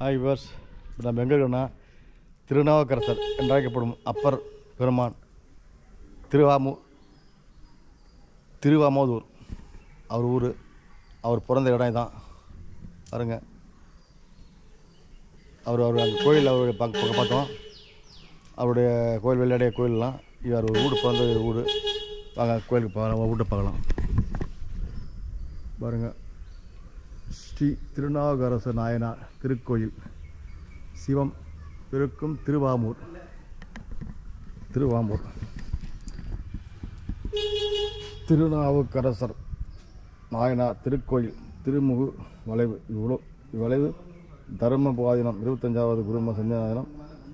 Hi viewers இப்போ நம்ம எங்கே இருக்கோம்னா திருநாவுக்கரசர் என்றழைக்கப்படும் அப்பர் பெருமான் திருவாமூ திருவாமோதூர். அவர் ஊர் அவர் பிறந்த இடம் தான் பாருங்க. அவர் அவர் அந்த கோயில் அவருடைய பக்க பக்கம் பார்த்தோம். அவருடைய கோயில் விளையாடிய கோயிலெலாம் இவர் ஒரு வீடு பிறந்த ஒரு வீடு வாங்க கோயிலுக்கு பார்க்கலாம் வீட்டை பார்க்கலாம். பாருங்கள் ஸ்ரீ திருநாவுக்கரசு நாயனார் திருக்கோயில் சிவம் பிறக்கும் திருவாமூர். திருவாமூர். திருநாவுக்கரசர் நாயனார் திருக்கோயில் திருமுகு வளைவு. இவ்வளோ இவ்வளைவு தர்ம பாதினம் இருபத்தஞ்சாவது குரும சந்தியானம்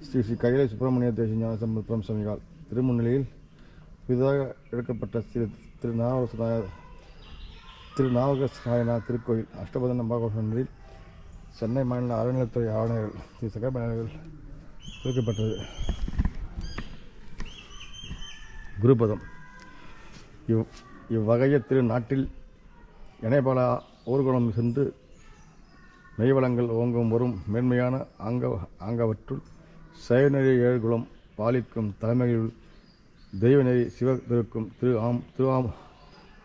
ஸ்ரீ ஸ்ரீ கைலை சுப்பிரமணிய தேசிய ஞான சுவாமிகள் திருமுன்னிலையில் புதிதாக எடுக்கப்பட்ட ஸ்ரீ திருநாவுக்கரசு நாயனார் திரு நாயனார் திருக்கோயில் அஷ்டபதன பாகவசனில் சென்னை மாநில அறநிலைத்துறை ஆணையர்கள் திரு சகபணிகள் குறிக்கப்பட்டது குருபதம். இவ் இவ்வகைய திரு நாட்டில் இணைபல ஊர்வலம் சென்று மெய்வளங்கள் ஓங்கும் வரும் மேன்மையான ஆங்க ஆங்கவற்றுள் செயநெறி ஏழுகுலம் பாலிக்கும் தலைமையில் தெய்வநெறி சிவத்திருக்கும் திரு ஆம் திரு ஆம்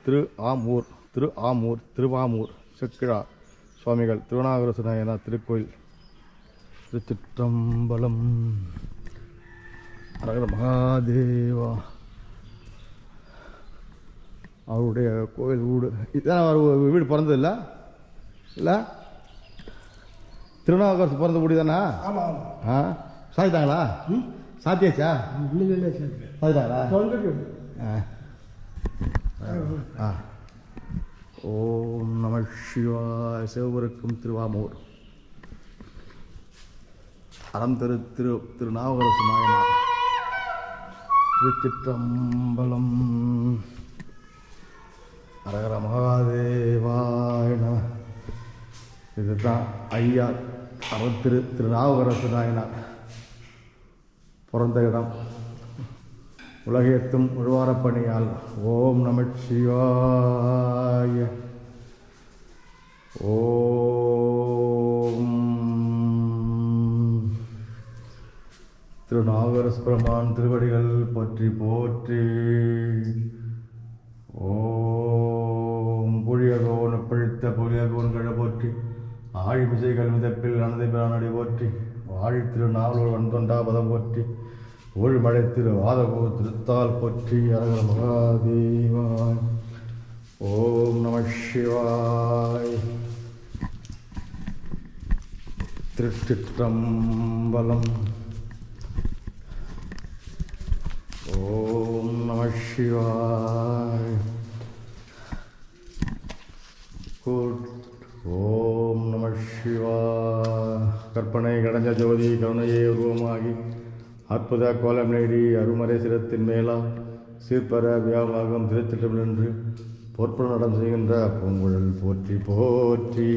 திரு ஆம் ஊர் திரு ஆமூர் திருவாமூர் செக்கிழா சுவாமிகள் திருநாகரசு நாயனார் திருக்கோயில் திருச்சிற்றம்பலம். மகாதேவா. அவருடைய கோயில் வீடு. இதான் அவர் வீடு பிறந்தது இல்லை? இல்லை? திருநாவுக்கரசு பிறந்த வீடு தானே? ஆ? சாதித்தாங்களா சாத்தியாச்சா? சாதித்தாங்களா ஆ. ஆ. ஓம் நம சிவாய சிவபுருக்கும் திருவாமூர். அறம் திரு திரு திருநாவுக்கரசு நாயனார் திருச்சிற்றம்பலம். அரகர மகாதேவாயன இதுதான் ஐயா அறத்திரு திருநாவுக்கரசு நாயனார் பிறந்த இடம். உலகேத்தும் உழுவாரப்பணியால் ஓம் நம சிவாய திருநாகரஸ்பிரமான் திருவடிகள் பற்றி போற்றி. ஓம் புழியகோன் பிழித்த புலியகோன் கழ போற்றி. ஆழிமிசைகள் மிதப்பில் அனதை பிரானடி போற்றி. வாழி திருநாவலூர் வன்தொண்டாபதம் போற்றி. ஊழ்மழை திரு வாதகோ திருத்தால் போற்றி. அரகர மகாதேவாய். ஓம் நம சிவாய். திருச்சிற்றம்பலம் ஓம் சிவாய் ஓம் நம சிவா கற்பனை கடஞ்ச ஜோதி கருணையே உருவமாகி அற்புத கோலம் நேடி அருமறை சிரத்தின் மேலா சீர்பர வியாபாகம் திருத்திட்டம் நின்று பொற்பு நடம் செய்கின்ற பூங்குழல் போற்றி போற்றி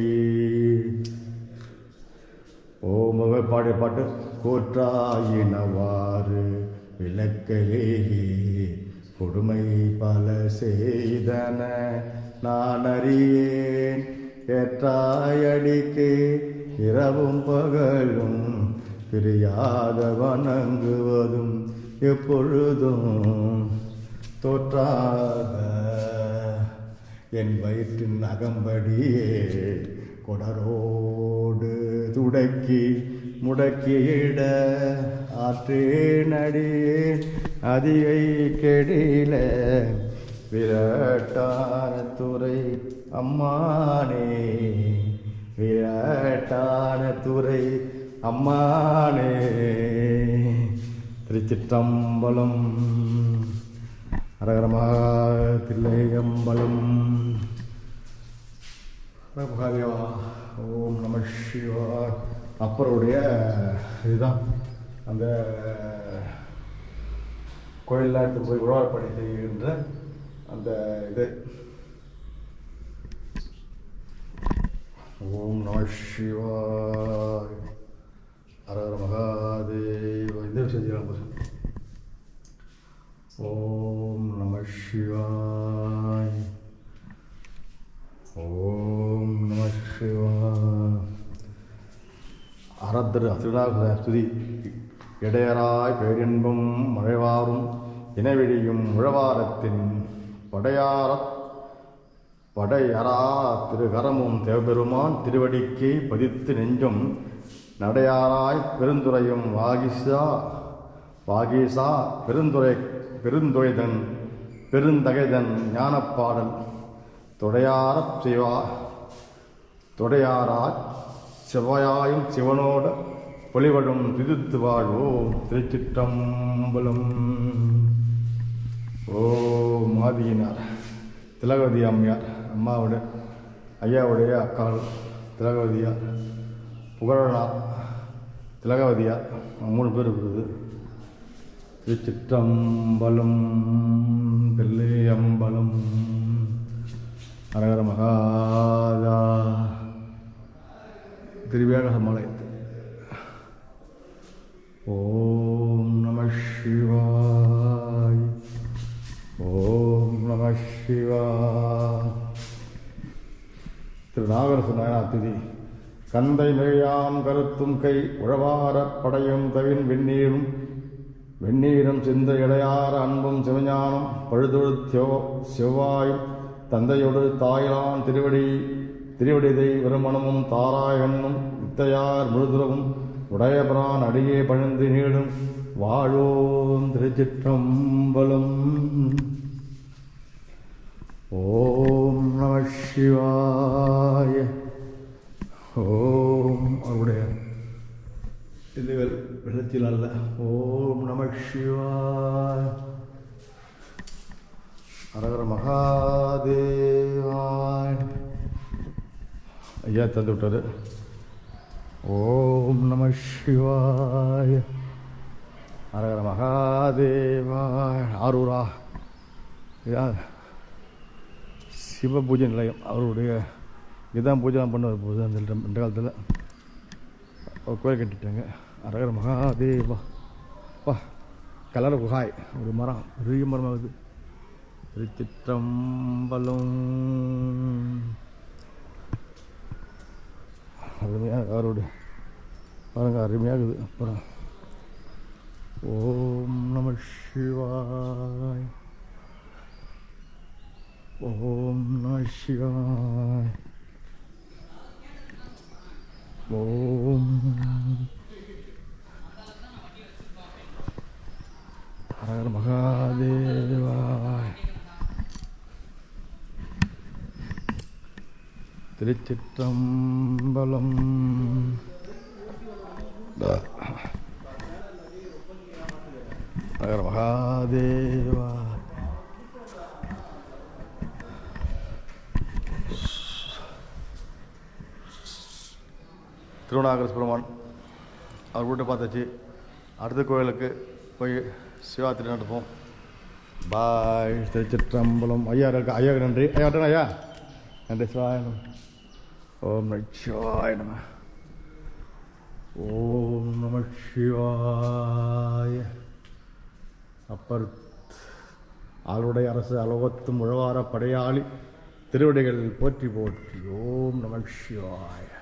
ஓம் பாடிய பாட்டு கூற்றாயினவாறு விளக்கையே கொடுமை பல செய்தன நான் அறியேன். ஏற்றாயடிக்கு இரவும் பகலும் பிரியாத வணங்குவதும் எப்பொழுதும் தோற்றாத என் வயிற்றின் அகம்படியே கொடரோடு துடக்கி முடக்கியிட ஆற்றேனடியே அதிகை கெடில. விரட்டான துறை அம்மானே விரட்டான துறை அம்மானே. திருச்சிற்றம்பலம் அரகரமாக தில்லையம்பலம். மகாதேவா ஓம் நம சிவா அப்பருடைய இதுதான். அந்த கோயிலில் எடுத்து போய் உழவார்ப்பணி செய்கின்ற அந்த இது. ஓம் நம சிவாய். அரகர மகாதேவ. இந்த விஷயம் ஓம் நம சிவாய். திரு நம ஸ்துதி இடையராய் பேரின்பும் மழைவாரும் இனவெளியும் உழவாரத்தின் படையார படையரா திருகரமும் தேவபெருமான் திருவடிக்கே பதித்து நெஞ்சும் நடையாராய் பெருந்துரையும் வாகிசா வாகீசா பெருந்துரை பெருந்துரைதன் பெருந்தகைதன் ஞானப்பாடல். தொடையாரப் செய்வா தொடையாராய் செவ்வாயும் சிவனோட பொலிவழும் திருத்து வாழ்வோம். திருச்சிற்றம்பலம். ஓ மாதியினார் திலகவதி அம்மையார் அம்மாவுடைய ஐயாவுடைய அக்காள் திலகவதியார் புகழனார் திலகவதியார் மூணு பேர் இருக்குது. திருச்சிற்றம்பலம் பிள்ளை அம்பலம் அரகர மகாதா. திருவேக ஓம் நம சிவாய். ஓம் நம சிவா திரு நாகரசு நாயனார் கந்தை மிகையாம் கருத்தும் கை உழவாரப் படையும் தவின் வெந்நீரும் வெந்நீரும் சிந்த இடையார அன்பும் சிவஞானம் பழுதொழு செவ்வாயும் தந்தையொடு தாயிலான் திருவடி திருவடிதை விருமணமும் தாராயண்ணும் இத்தையார் முழுதுறவும் உடையபிரான் அடியே பணிந்து நீடும் வாழோம் திருச்சிற்றம்பலம். ஓம் நம சிவாய. ஓம் அவருடைய இதுகள் வெள்ளத்தில் அல்ல. ஓம் நம சிவாய. அரகர மகாதேவாய் ஐயா தந்து விட்டாரு. ஓம் நம சிவாய. அரகர மகாதேவா ஆரூரா. ஐயா சிவ பூஜை நிலையம். அவருடைய இதுதான் பூஜை பண்ணுவார் பூஜை அந்த இந்த காலத்தில். ஒரு கோயில் கட்டிட்டாங்க. அரகர மகாதேவா. வா கலர் குகாய். ஒரு மரம் பெரிய மரமாகுது. திருச்சிற்றம்பலம். அருமையாக அவருடைய பாருங்க அருமையாகுது அப்புறம் ஓம் நம சிவாய். ஓம் நம சிவாய். ஓம். ஹரஹர மகாதேவ். திருச்சிற்றம்பலம். ஹரஹர மகாதேவா. திருவண்ணாகர சுப்பிரமன் அவர் வீட்டை பார்த்தாச்சு. அடுத்த கோயிலுக்கு போய் சிவாத்திரி நடப்போம் பாய் திருச்சிற்றம்பலம். ஐயா இருக்கா. ஐயா நன்றி. ஐயா ஐயா. நன்றி சிவாய நம ஓம் நம நம. ஓம் நம சிவாய. அப்பர் ஆளுடைய அரசு அலோகத்தும் உழவார படையாளி திருவடிகள் போற்றி போற்றி. ஓம் நம சிவாய.